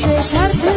সে স্বার্থ